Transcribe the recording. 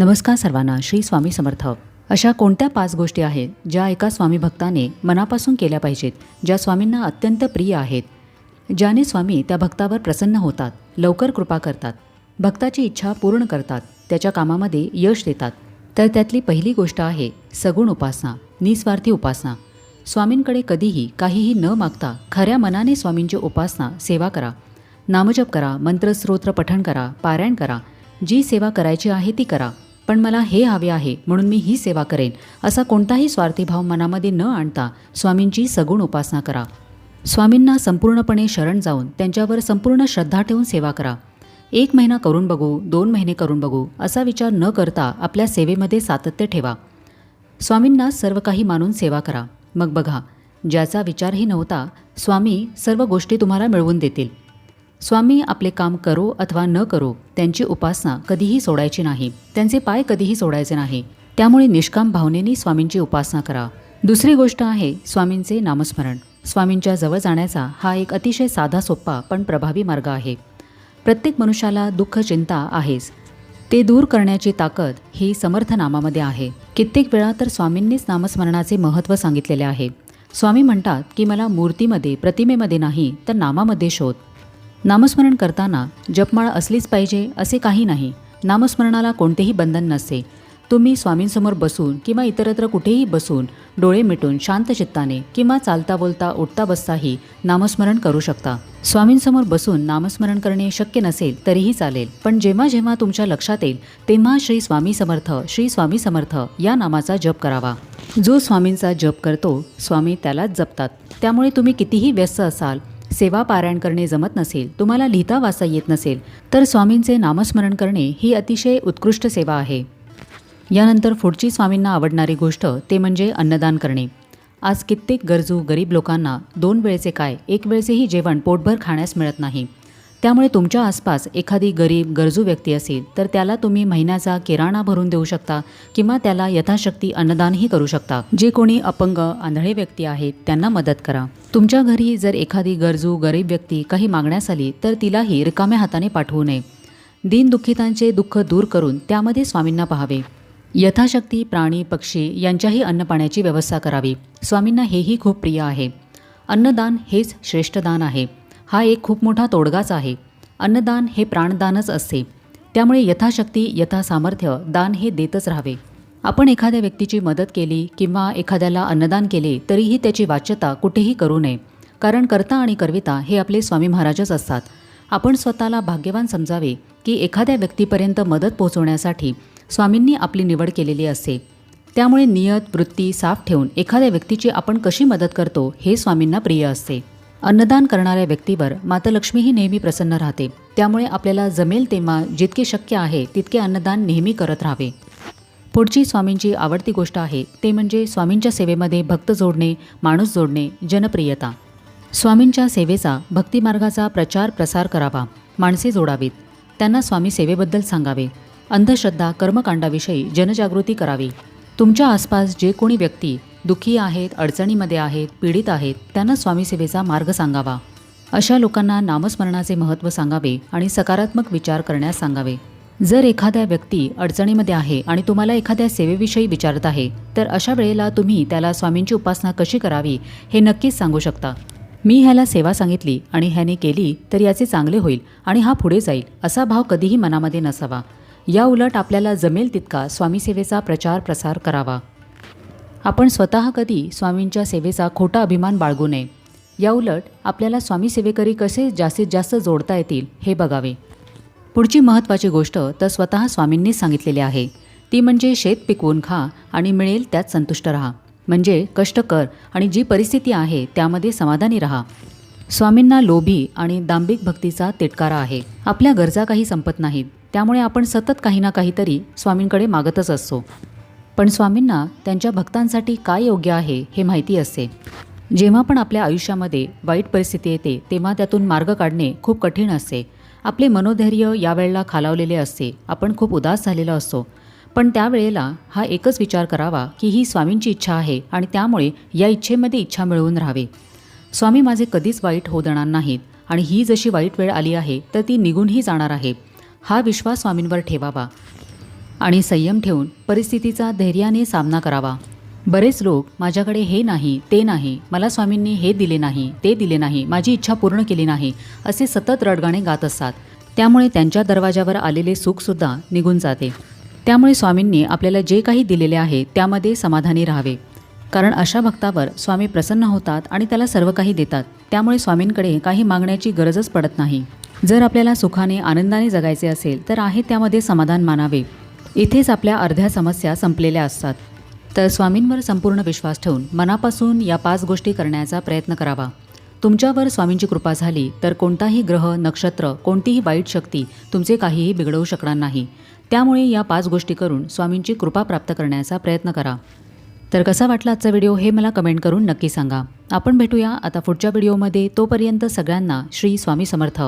नमस्कार सर्वांना श्री स्वामी समर्थ. अशा कोणत्या पाच गोष्टी आहेत ज्या एका स्वामी भक्ताने मनापासून केल्या पाहिजेत ज्या स्वामींना अत्यंत प्रिय आहेत? ज्याने स्वामी त्या भक्तावर प्रसन्न होतात लवकर कृपा करतात भक्ताची इच्छा पूर्ण करतात त्याच्या कामामध्ये यश देतात. तर त्यातली पहिली गोष्ट आहे सगुण उपासना निस्वार्थी उपासना. स्वामींकडे कधीही काहीही न मागता खऱ्या मनाने स्वामींची उपासना सेवा करा. नामजप करा मंत्रस्त्रोत्र पठण करा पारायण करा. जी सेवा करायची आहे ती करा. पण मला हे हवे आहे म्हणून मी ही सेवा करेन. असा कोणताही स्वार्थी भाव मनामध्ये न आणता स्वामींची सगुण उपासना करा. स्वामींना संपूर्णपणे शरण जाऊन त्यांच्यावर संपूर्ण श्रद्धा ठेवून सेवा करा. एक महिना करून बघू दोन महिने करून बघू असा विचार न करता आपल्या सेवेमध्ये सातत्य ठेवा. स्वामींना सर्व काही मानून सेवा करा. मग बघा ज्याचा विचारही नव्हता स्वामी सर्व गोष्टी तुम्हाला मिळवून देतील. स्वामी आपले काम करो अथवा न करो त्यांची उपासना कधीही सोडायची नाही. त्यांचे पाय कधीही सोडायचे नाही. त्यामुळे निष्काम भावनेने स्वामींची उपासना करा. दुसरी गोष्ट आहे स्वामींचे नामस्मरण. स्वामींच्या जवळ जाण्याचा हा एक अतिशय साधा सोपा पण प्रभावी मार्ग आहे. प्रत्येक मनुष्याला दुःख चिंता आहेच. ते दूर करण्याची ताकद ही समर्थ नामामध्ये आहे. कित्येक वेळा तर स्वामींनीच नामस्मरणाचे महत्त्व सांगितलेले आहे. स्वामी म्हणतात की मला मूर्तीमध्ये प्रतिमेमध्ये नाही तर नामामध्ये शोध. नामस्मरण करताना जपमाळ असलीच पाहिजे असे काही नाही. नामस्मरणाला कोणतेही बंधन नसते. तुम्ही स्वामींसमोर बसून किंवा इतरत्र कुठेही बसून डोळे मिटून शांत चित्ताने किंवा चालता बोलता उठता बसताही नामस्मरण करू शकता. स्वामींसमोर बसून नामस्मरण करणे शक्य नसेल तरीही चालेल. पण जेव्हा जेव्हा तुमच्या लक्षात येईल तेव्हा श्री स्वामी समर्थ श्री स्वामी समर्थ या नामाचा जप करावा. जो स्वामींचा जप करतो स्वामी त्यालाच जपतात. त्यामुळे तुम्ही कितीही व्यस्त असाल सेवा पारायण करणे जमत नसेल तुम्हाला लिहिता वाचता येत नसेल तर स्वामींचे नामस्मरण करणे ही अतिशय उत्कृष्ट सेवा आहे. यानंतर पुढची स्वामींना आवडणारी गोष्ट ते म्हणजे अन्नदान करणे. आज कित्येक गरजू गरीब लोकांना दोन वेळचे काय एक वेळचेही जेवण पोटभर खाण्यास मिळत नाही. त्यामुळे तुमच्या आसपास एखादी गरीब गरजू व्यक्ती असेल तर त्याला तुम्ही महिन्याचा किराणा भरून देऊ शकता किंवा त्याला यथाशक्ती अन्नदानही करू शकता. जे कोणी अपंग आंधळे व्यक्ती आहेत त्यांना मदत करा. तुमच्या घरी जर एखादी गरजू गरीब व्यक्ती काही मागण्यास आली तर तिलाही रिकाम्या हाताने पाठवू नये. दीनदुःखितांचे दुःख दूर करून त्यामध्ये स्वामींना पाहावे. यथाशक्ती प्राणी पक्षी यांच्याही अन्नपाण्याची व्यवस्था करावी. स्वामींना हेही खूप प्रिय आहे. अन्नदान हेच श्रेष्ठ दान आहे. हा एक खूप मोठा तोडगाच आहे. अन्नदान हे प्राणदानच असते. त्यामुळे यथाशक्ती यथासामर्थ्य दान हे देतच राहावे. आपण एखाद्या व्यक्तीची मदत केली किंवा एखाद्याला अन्नदान केले तरीही त्याची वाच्यता कुठेही करू नये. कारण कर्ता आणि करविता हे आपले स्वामी महाराजच असतात. आपण स्वतःला भाग्यवान समजावे की एखाद्या व्यक्तीपर्यंत मदत पोहोचवण्यासाठी स्वामींनी आपली निवड केलेली असते. त्यामुळे नियत वृत्ती साफ ठेवून एखाद्या व्यक्तीची आपण कशी मदत करतो हे स्वामींना प्रिय असते. अन्नदान करणाऱ्या व्यक्तीवर माता ही नेहमी प्रसन्न राहते. त्यामुळे आपल्याला जमेल तेव्हा जितके शक्य आहे तितके अन्नदान नेहमी करत राहावे. पुढची स्वामींची आवडती गोष्ट आहे ते म्हणजे स्वामींच्या सेवेमध्ये भक्त जोडणे माणूस जोडणे जनप्रियता. स्वामींच्या सेवेचा भक्तिमार्गाचा प्रचार प्रसार करावा माणसे जोडावीत. त्यांना स्वामी सेवेबद्दल सांगावे. अंधश्रद्धा कर्मकांडाविषयी जनजागृती करावी. तुमच्या आसपास जे कोणी व्यक्ती दुःखी आहेत अडचणीमध्ये आहेत पीडित आहेत त्यांना स्वामीसेवेचा मार्ग सांगावा. अशा लोकांना नामस्मरणाचे महत्त्व सांगावे आणि सकारात्मक विचार करण्यास सांगावे. जर एखाद्या व्यक्ती अडचणीमध्ये आहे आणि तुम्हाला एखाद्या सेवेविषयी विचारत आहे तर अशा वेळेला तुम्ही त्याला स्वामींची उपासना कशी करावी हे नक्कीच सांगू शकता. मी ह्याला सेवा सांगितली आणि ह्याने केली तर याचे चांगले होईल आणि हा पुढे जाईल असा भाव कधीही मनामध्ये नसावा. या उलट आपल्याला जमेल तितका स्वामीसेवेचा प्रचार प्रसार करावा. आपण स्वतः कधी स्वामींच्या सेवेचा खोटा अभिमान बाळगू नये. याउलट आपल्याला स्वामी सेवेकरी कसे जास्तीत जास्त जोडता येतील हे बघावे. पुढची महत्त्वाची गोष्ट तर स्वतः स्वामींनीच सांगितलेली आहे. ती म्हणजे शेत पिकवून खा आणि मिळेल त्यात संतुष्ट राहा. म्हणजे कष्ट कर आणि जी परिस्थिती आहे त्यामध्ये समाधानी राहा. स्वामींना लोभी आणि दांभिक भक्तीचा तिटकारा आहे. आपल्या गरजा काही संपत नाहीत. त्यामुळे आपण सतत काही ना काहीतरी स्वामींकडे मागतच असतो. पण स्वामींना त्यांच्या भक्तांसाठी काय योग्य आहे हे माहिती असते. जेव्हा पण आपल्या आयुष्यामध्ये वाईट परिस्थिती येते तेव्हा त्यातून मार्ग काढणे खूप कठीण असते. आपले मनोधैर्य यावेळेला खालावलेले असते. आपण खूप उदास झालेलो असतो. पण त्यावेळेला हा एकच विचार करावा की ही स्वामींची इच्छा आहे आणि त्यामुळे या इच्छेमध्ये इच्छा मिळवून राहावे. स्वामी माझे कधीच वाईट होऊ देणार नाहीत आणि ही जशी वाईट वेळ आली आहे तर ती निघूनही जाणार आहे. हा विश्वास स्वामींवर ठेवावा. आणि संयम ठेवून परिस्थितीचा धैर्याने सामना करावा. बरेच लोक माझ्याकडे हे नाही ते नाही मला स्वामींनी हे दिले नाही ते दिले नाही माझी इच्छा पूर्ण केली नाही असे सतत रडगाणे गात असतात. त्यामुळे त्यांच्या दरवाजावर आलेले सुखसुद्धा निघून जाते. त्यामुळे स्वामींनी आपल्याला जे काही दिलेले आहे त्यामध्ये समाधानी राहावे. कारण अशा भक्तावर स्वामी प्रसन्न होतात आणि त्याला सर्व काही देतात. त्यामुळे स्वामींकडे काही मागण्याची गरजच पडत नाही. जर आपल्याला सुखाने आनंदाने जगायचे असेल तर आहे त्यामध्ये समाधान मानावे. इथेच आपल्या अर्ध्या समस्या संपलेल्या असतात. तर स्वामींवर संपूर्ण विश्वास ठेवून मनापासून या पाच गोष्टी करण्याचा प्रयत्न करावा. तुमच्यावर स्वामींची कृपा झाली तर कोणताही ग्रह नक्षत्र कोणतीही वाईट शक्ती तुमचे काहीही बिघडवू शकणार नाही. त्यामुळे या पाच गोष्टी करून स्वामींची कृपा प्राप्त करण्याचा प्रयत्न करा. तर कसा वाटला आजचा व्हिडिओ हे मला कमेंट करून नक्की सांगा. आपण भेटूया आता पुढच्या व्हिडिओमध्ये. तोपर्यंत सगळ्यांना श्री स्वामी समर्थ.